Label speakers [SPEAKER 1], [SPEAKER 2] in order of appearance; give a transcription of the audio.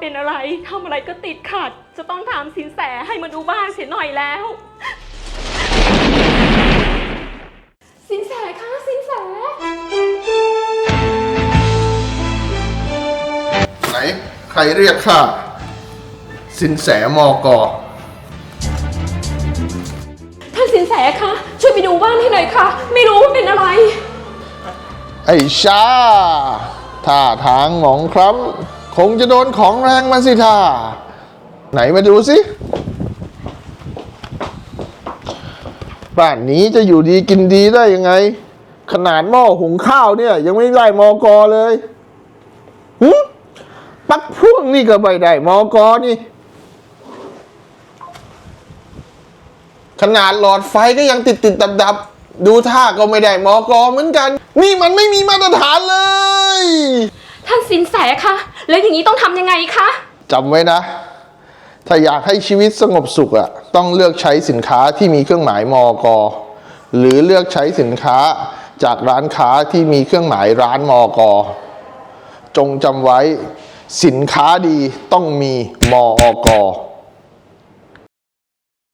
[SPEAKER 1] เป็นอะไรทำอะไรก็ติดขัด จะต้องถามสินแสให้มาดูบ้านเสียหน่อยแล้ว สินแสคะสินแส
[SPEAKER 2] ไหน ใครเรียกข้าสินแสมอกอ
[SPEAKER 1] ท่านสินแสคะช่วยไปดูบ้านให้หน่อยค่ะ ไม่รู้ว่าเป็นอะไร
[SPEAKER 2] ไอ้ชาท่าทางหมองคล้ำ คงจะโดนของแรงมาสิท่า ไหนมาดูสิ บ้านนี้จะอยู่ดีกินดีได้ยังไง ขนาดหม้อหุงข้าวเนี่ย ยังไม่ได้มอกอเลยหึปลักพ่วงนี่ก็ไม่ได้มอกอนี่ ขนาดหลอดไฟก็ยังติดติดดับดับดูท่าก็ไม่ได้มอกอเหมือนกัน นี่มันไม่มีมาตรฐานเลย
[SPEAKER 1] คะ แล้วอย่างนี้ต้องทำยังไงคะ
[SPEAKER 2] จำไว้นะ ถ้าอยากให้ชีวิตสงบสุขอะต้องเลือกใช้สินค้าที่มีเครื่องหมายมอกอหรือเลือกใช้สินค้าจากร้านค้าที่มีเครื่องหมายร้านมอกอจงจำไว้สินค้าดีต้องมีมอกอ